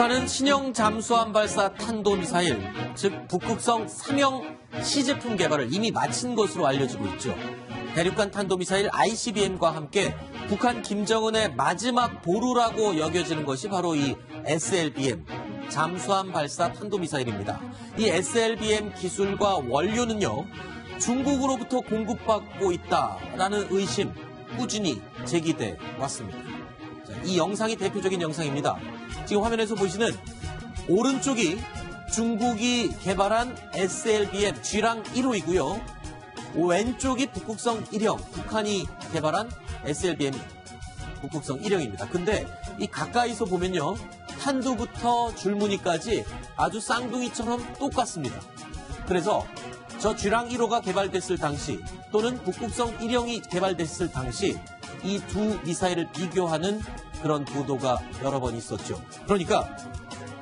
북한은 신형 잠수함 발사 탄도미사일, 즉 북극성 3형 시제품 개발을 이미 마친 것으로 알려지고 있죠. 대륙간 탄도미사일 ICBM과 함께 북한 김정은의 마지막 보루라고 여겨지는 것이 바로 이 SLBM, 잠수함 발사 탄도미사일입니다. 이 SLBM 기술과 원료는요, 중국으로부터 공급받고 있다라는 의심 꾸준히 제기돼 왔습니다. 자, 이 영상이 대표적인 영상입니다. 지금 화면에서 보시는 오른쪽이 중국이 개발한 SLBM G랑 1호이고요. 왼쪽이 북극성 1형, 북한이 개발한 SLBM 북극성 1형입니다. 근데 이 가까이서 보면요. 탄두부터 줄무늬까지 아주 쌍둥이처럼 똑같습니다. 그래서 저 G랑 1호가 개발됐을 당시 또는 북극성 1형이 개발됐을 당시 이 두 미사일을 비교하는 그런 보도가 여러 번 있었죠. 그러니까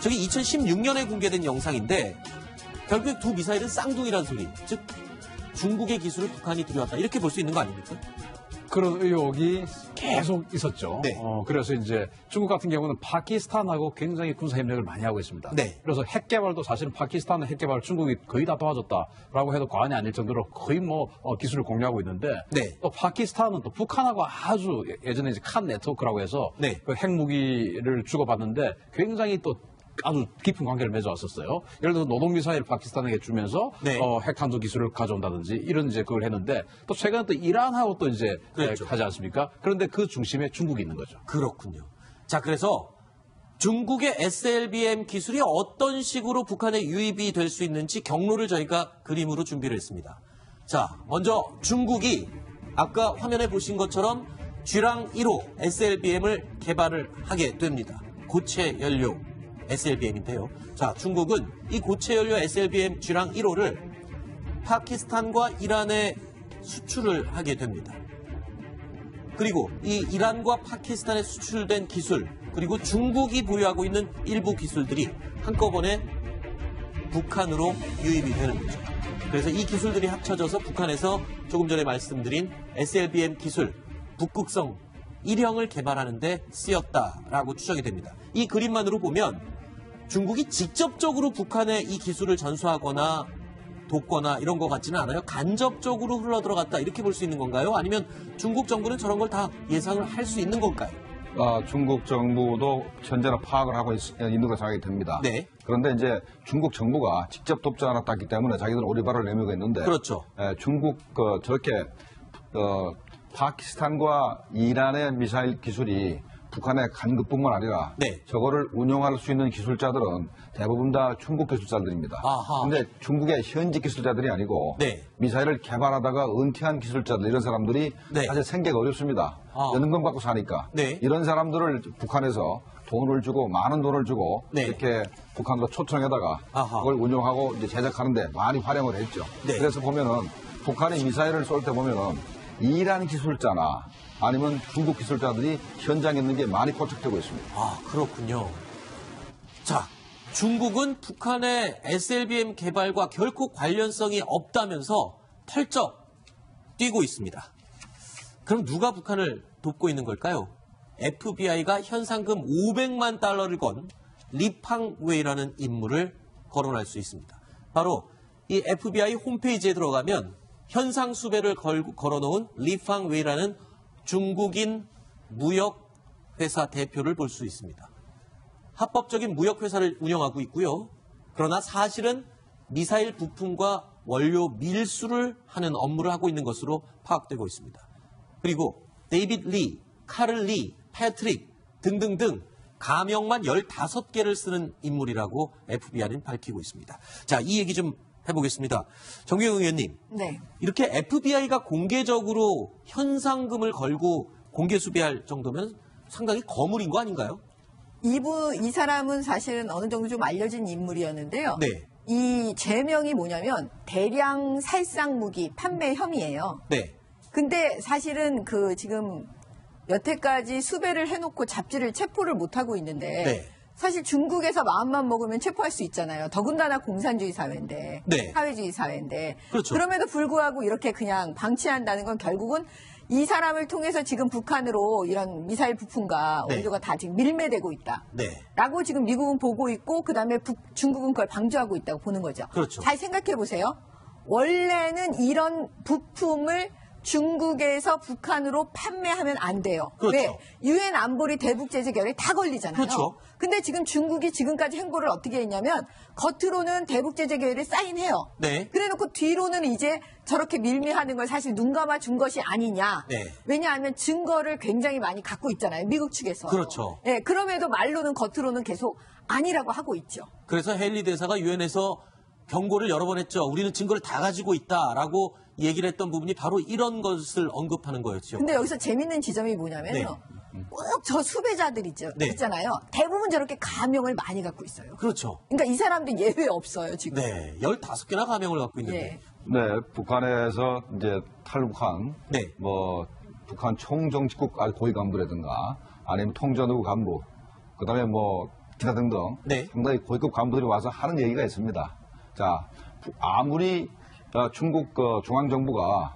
저기 2016년에 공개된 영상인데 결국 두 미사일은 쌍둥이란 소리. 즉 중국의 기술을 북한이 들여왔다. 이렇게 볼 수 있는 거 아닙니까? 그런 의혹이 계속 있었죠. 네. 어, 그래서 이제 중국 같은 경우는 파키스탄하고 굉장히 군사 협력을 많이 하고 있습니다. 네. 그래서 핵 개발도 사실은 파키스탄의 핵 개발 중국이 거의 다 도와줬다라고 해도 과언이 아닐 정도로 거의 뭐 어, 기술을 공유하고 있는데 네. 또 파키스탄은 또 북한하고 아주 예- 예전에 이제 칸 네트워크라고 해서 네. 그 핵무기를 주고받는데 굉장히 또 아주 깊은 관계를 맺어왔었어요. 예를 들어 노동미사일 파키스탄에게 주면서 네. 어, 핵탄두 기술을 가져온다든지 이런 이제 그걸 했는데 또 최근에 또 이란하고 또 이제 그렇죠. 예, 하지 않습니까? 그런데 그 중심에 중국이 있는 거죠. 그렇군요. 자, 그래서 중국의 SLBM 기술이 어떤 식으로 북한에 유입이 될 수 있는지 경로를 저희가 그림으로 준비를 했습니다. 자, 먼저 중국이 아까 화면에 보신 것처럼 G랑 1호 SLBM을 개발을 하게 됩니다. 고체 연료 SLBM인데요. 자, 중국은 이 고체 연료 SLBM G랑 1호를 파키스탄과 이란에 수출을 하게 됩니다. 그리고 이 이란과 파키스탄에 수출된 기술, 그리고 중국이 보유하고 있는 일부 기술들이 한꺼번에 북한으로 유입이 되는 거죠. 그래서 이 기술들이 합쳐져서 북한에서 조금 전에 말씀드린 SLBM 기술, 북극성 1형을 개발하는데 쓰였다라고 추정이 됩니다. 이 그림만으로 보면 중국이 직접적으로 북한에 이 기술을 전수하거나 돕거나 이런 것 같지는 않아요. 간접적으로 흘러 들어갔다 이렇게 볼 수 있는 건가요? 아니면 중국 정부는 저런 걸 다 예상을 할 수 있는 건가요? 아, 중국 정부도 현재는 파악을 하고 있, 는 것으로 생각이 됩니다. 네. 그런데 이제 중국 정부가 직접 돕지 않았기 때문에 자기들은 오리발을 내밀고 있는데 그렇죠. 에, 중국 그 저렇게 어, 파키스탄과 이란의 미사일 기술이 북한에 간 것뿐만 아니라 네. 저거를 운용할 수 있는 기술자들은 대부분 다 중국 기술자들입니다. 아하. 근데 중국의 현직 기술자들이 아니고 네. 미사일을 개발하다가 은퇴한 기술자들 이런 사람들이 네. 사실 생계가 어렵습니다. 아. 연금 받고 사니까 네. 이런 사람들을 북한에서 돈을 주고 많은 돈을 주고 네. 이렇게 북한으로 초청해다가 아하. 그걸 운용하고 이제 제작하는데 많이 활용을 했죠. 네. 그래서 보면은 북한이 미사일을 쏠 때 보면은 이란 기술자나 아니면 중국 기술자들이 현장에 있는 게 많이 포착되고 있습니다. 아, 그렇군요. 자, 중국은 북한의 SLBM 개발과 결코 관련성이 없다면서 펄쩍 뛰고 있습니다. 그럼 누가 북한을 돕고 있는 걸까요? FBI가 현상금 500만 달러를 건 리팡웨이라는 인물을 거론할 수 있습니다. 바로 이 FBI 홈페이지에 들어가면 현상 수배를 걸, 걸어놓은 리팡웨이라는 중국인 무역 회사 대표를 볼 수 있습니다. 합법적인 무역 회사를 운영하고 있고요. 그러나 사실은 미사일 부품과 원료 밀수를 하는 업무를 하고 있는 것으로 파악되고 있습니다. 그리고 데이빗 리, 카를 리, 패트릭 등등등 가명만 15개를 쓰는 인물이라고 FBI는 밝히고 있습니다. 자, 이 얘기 좀 해보겠습니다. 정경영 의원님, 네. 이렇게 FBI가 공개적으로 현상금을 걸고 공개 수배할 정도면 상당히 거물인 거 아닌가요? 이분, 이 사람은 사실은 어느 정도 좀 알려진 인물이었는데요. 네. 이 제명이 뭐냐면 대량 살상 무기 판매 혐의예요. 네. 근데 사실은 그 지금 여태까지 수배를 해놓고 잡지를 체포를 못 하고 있는데 네. 사실 중국에서 마음만 먹으면 체포할 수 있잖아요. 더군다나 공산주의 사회인데, 네. 사회주의 사회인데. 그렇죠. 럼에도 불구하고 이렇게 그냥 방치한다는 건 결국은 이 사람을 통해서 지금 북한으로 이런 미사일 부품과 네. 원료가 다 지금 밀매되고 있다. 네. 라고 지금 미국은 보고 있고 그다음에 북- 중국은 그걸 방조하고 있다고 보는 거죠. 그렇죠. 잘 생각해 보세요. 원래는 이런 부품을 중국에서 북한으로 판매하면 안 돼요. 그렇죠. 왜? 유엔 안보리 대북 제재 결에 다 걸리잖아요. 그렇죠. 근데 지금 중국이 지금까지 행보를 어떻게 했냐면 겉으로는 대북 제재 결의에 사인해요. 네. 그래 놓고 뒤로는 이제 저렇게 밀미하는 걸 사실 눈 감아 준 것이 아니냐. 네. 왜냐하면 증거를 굉장히 많이 갖고 있잖아요. 미국 측에서. 그렇죠. 예, 그럼에도 말로는 겉으로는 계속 아니라고 하고 있죠. 그래서 헨리 대사가 유엔에서 경고를 여러 번 했죠. 우리는 증거를 다 가지고 있다라고 얘기를 했던 부분이 바로 이런 것을 언급하는 거였죠. 근데 여기서 재밌는 지점이 뭐냐면요. 꼭저 수배자들 있죠. 네. 있잖아요. 대부분 저렇게 가명을 많이 갖고 있어요. 그렇죠. 그러니까 이 사람들 예외 없어요, 지금. 네. 15개나 가명을 갖고 있는데. 예. 네, 북한에서 이제 탈북한 네. 뭐 북한 총정치국 아, 고위 간부라든가 아니면 통전부 간부 그다음에 뭐 기타 등등 네. 상당히 고위급 간부들이 와서 하는 얘기가 있습니다. 자, 부- 아무리 어, 중국 그 중앙정부가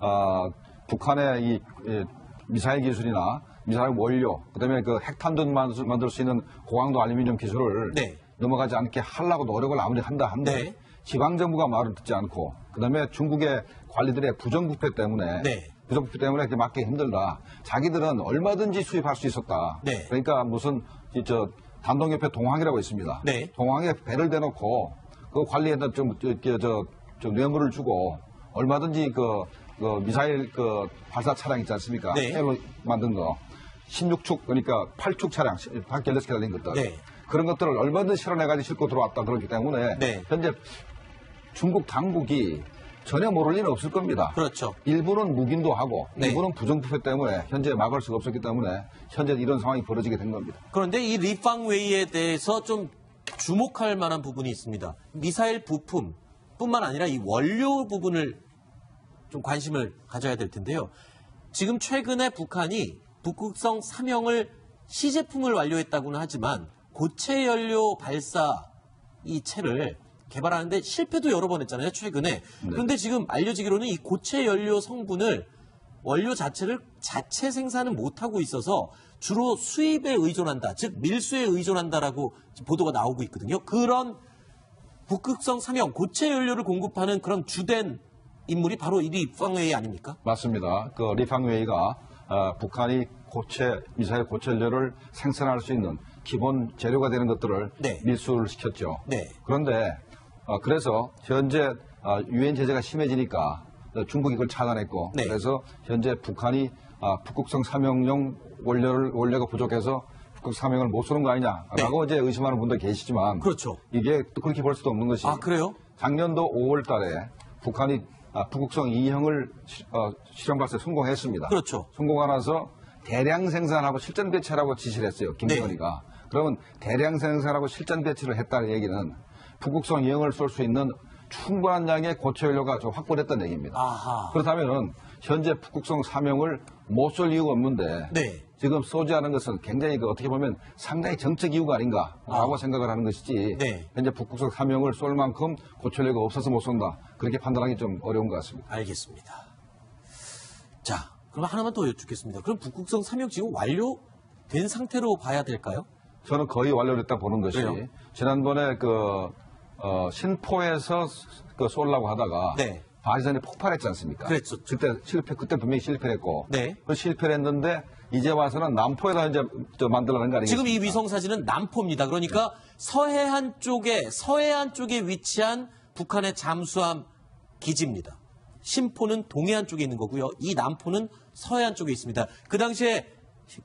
어, 북한의 이, 이 미사일 기술이나 미사일 원료, 그다음에 그 핵탄두 만들, 수 있는 고강도 알루미늄 기술을 네. 넘어가지 않게 하려고 노력을 아무리 한다 한데 네. 지방 정부가 말을 듣지 않고 그다음에 중국의 관리들의 부정부패 때문에 네. 부정부패 때문에 이렇게 맞기 힘들다. 자기들은 얼마든지 수입할 수 있었다. 네. 그러니까 무슨 이저 단독협회 동항이라고 있습니다. 네. 동항에 배를 대놓고 그 관리에다 좀, 저, 저, 저, 좀 뇌물을 주고 얼마든지 그, 그 미사일 그 발사 차량 있지 않습니까? 네. 해로 만든 거. 16축, 그러니까 8축 차량, 바퀴 16개 달린 것들. 네. 그런 것들을 얼마든지 실어내가지고 싣고 들어왔다 그렇기 때문에 네. 현재 중국 당국이 전혀 모를 리는 없을 겁니다. 그렇죠. 일부는 묵인도 하고 네. 일부는 부정부패 때문에 현재 막을 수가 없었기 때문에 현재 이런 상황이 벌어지게 된 겁니다. 그런데 이 리팡웨이에 대해서 좀 주목할 만한 부분이 있습니다. 미사일 부품 뿐만 아니라 이 원료 부분을 좀 관심을 가져야 될 텐데요. 지금 최근에 북한이 북극성 3형을 시제품을 완료했다고는 하지만 고체 연료 발사 이 채를 개발하는데 실패도 여러 번 했잖아요, 최근에. 그런데 지금 알려지기로는 이 고체 연료 성분을 원료 자체를 자체 생산을 못하고 있어서 주로 수입에 의존한다, 즉 밀수에 의존한다라고 보도가 나오고 있거든요. 그런 북극성 3형 고체 연료를 공급하는 그런 주된 인물이 바로 이 리팡웨이 아닙니까? 맞습니다. 그 리팡웨이가 어, 북한이 고체 미사일 고체료를 생산할 수 있는 기본 재료가 되는 것들을 네. 밀수를 시켰죠. 네. 그런데 어, 그래서 현재 어, 유엔 제재가 심해지니까 어, 중국이 그걸 차단했고 네. 그래서 현재 북한이 아, 북극성 삼형용 원료를 원료가 부족해서 북극 삼형을 못 쓰는 거 아니냐라고 이제 의심하는 분도 계시지만 네. 그렇죠. 이게 또 그렇게 볼 수도 없는 것이 아, 그래요? 작년도 5월 달에 북한이 아, 북극성 2형을 실험 발사에 성공했습니다. 그렇죠. 성공하면서 대량 생산하고 실전 배치라고 지시를 했어요. 김정은이가. 그러면 대량 생산하고 실전 배치를 했다는 얘기는 북극성 2형을 쏠 수 있는 충분한 양의 고체 연료가 좀 확보됐다는 얘기입니다. 아하. 그렇다면 현재 북극성 3형을 못 쏠 이유가 없는데 네. 지금 않은 것은 굉장히 그 어떻게 보면 상당히 정책 이유가 아닌가라고 아. 생각을 하는 것이지 네. 현재 북극성 3형을 쏠 만큼 고철료가 없어서 못 쏜다 그렇게 판단하기 좀 어려운 것 같습니다. 알겠습니다. 자, 그럼 하나만 더 여쭙겠습니다. 그럼 북극성 3형 지금 완료된 상태로 봐야 될까요? 저는 거의 완료됐다 보는 것이 그래요? 지난번에 그 어, 신포에서 그 쏠라고 하다가 네. 바지선이 폭발했지 않습니까? 그랬었죠. 그때 실패 그때 분명히 실패했고 네. 그 실패를 했는데 이제 와서는 남포에다 이제 저 만들어낸 거 아니겠습니까? 지금 이 위성 사진은 남포입니다. 그러니까 서해안 쪽에 서해안 쪽에 위치한 북한의 잠수함 기지입니다. 신포는 동해안 쪽에 있는 거고요. 이 남포는 서해안 쪽에 있습니다. 그 당시에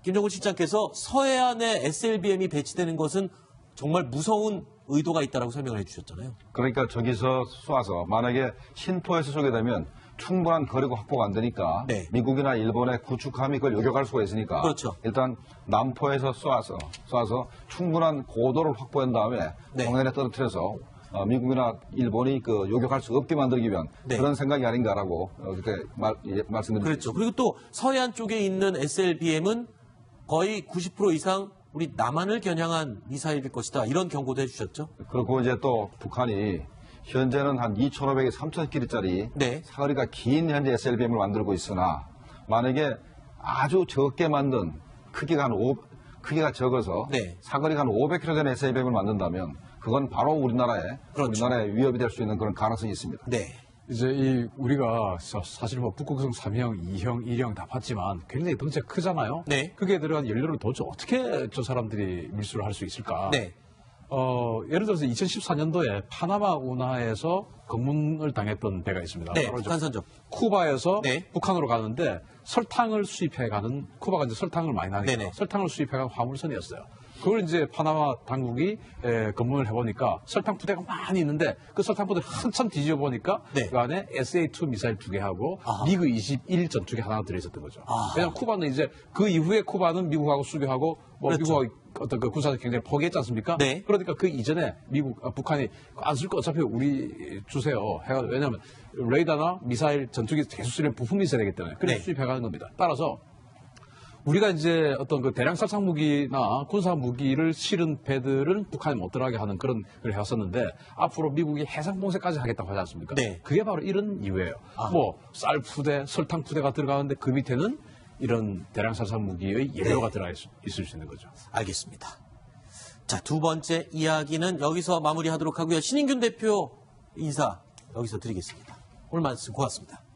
김정은 실장께서 서해안에 SLBM이 배치되는 것은 정말 무서운 의도가 있다라고 설명을 해주셨잖아요. 그러니까 저기서 쏴서 만약에 신포에서 쏘게 되면 충분한 거리가 확보가 안 되니까 네. 미국이나 일본의 구축함이 그걸 요격할 수가 있으니까 그렇죠. 일단 남포에서 쏴서 쏴서 충분한 고도를 확보한 다음에 네. 동해에 떨어뜨려서 어, 미국이나 일본이 그 요격할 수 없게 만들기 위한 네. 그런 생각이 아닌가라고 어, 그렇게 말, 예, 말씀드립니다. 그렇죠. 그리고 또 서해안 쪽에 있는 SLBM은 거의 90% 이상 우리 남한을 겨냥한 미사일일 것이다. 이런 경고도 해주셨죠. 그리고 이제 또 북한이 현재는 한 2,500에 3,000km짜리 네. 사거리가 긴 현재 SLBM을 만들고 있으나 만약에 아주 적게 만든 크기가 한 5, 크기가 적어서 네. 사거리가 한 500km 되는 SLBM을 만든다면 그건 바로 우리나라에 그렇죠. 우리나라에 위협이 될 수 있는 그런 가능성이 있습니다. 네. 이제 이 우리가 사- 사실 뭐 북극성 3형, 2형, 1형 다 봤지만 굉장히 덩치가 크잖아요. 네. 그게 들어간 연료를 도대체 어떻게 저 사람들이 밀수를 할 수 있을까? 네. 어, 예를 들어서 2014년도에 파나마 운하에서 검문을 당했던 배가 있습니다. 네. 바로 저 북한 선적. 쿠바에서 네. 북한으로 가는데 설탕을 수입해 가는 쿠바가 이제 설탕을 많이 나니까 네네. 설탕을 수입해 가는 화물선이었어요. 그걸 이제 파나마 당국이 에, 검문을 해보니까 설탕 부대가 많이 있는데 그 설탕 부대 를 한참 뒤져 보니까 네. 그 안에 SA-2 미사일 두 개 하고 아. 미그 21 전투기 하나 들어있었던 거죠. 아. 왜냐하면 쿠바는 이제 그 이후에 쿠바는 미국하고 수교하고 뭐 그렇죠. 미국하고 어떤 그 군사적 경쟁을 포기했지 않습니까? 네. 그러니까 그 이전에 미국, 아, 북한이 안 쓸 거 어차피 우리 주세요. 해가 왜냐하면 레이더나 미사일 전투기 계속 쓰려면 부품이 있어야 되기 때문에 그래서 네. 수입해가는 겁니다. 따라서 우리가 이제 어떤 그 대량 살상 무기나 군사 무기를 실은 배들은 북한이 못 들어가게 하는 그런 걸 해왔었는데 앞으로 미국이 해상 봉쇄까지 하겠다고 하지 않습니까? 네. 그게 바로 이런 이유예요. 아. 뭐쌀 푸대, 설탕 푸대가 들어가는데 그 밑에는 이런 대량 살상 무기의 연료가 들어가 있, 있을 수 있는 거죠. 알겠습니다. 자, 두 번째 이야기는 여기서 마무리하도록 하고요. 신인균 대표 인사 여기서 드리겠습니다. 오늘 말씀 고맙습니다.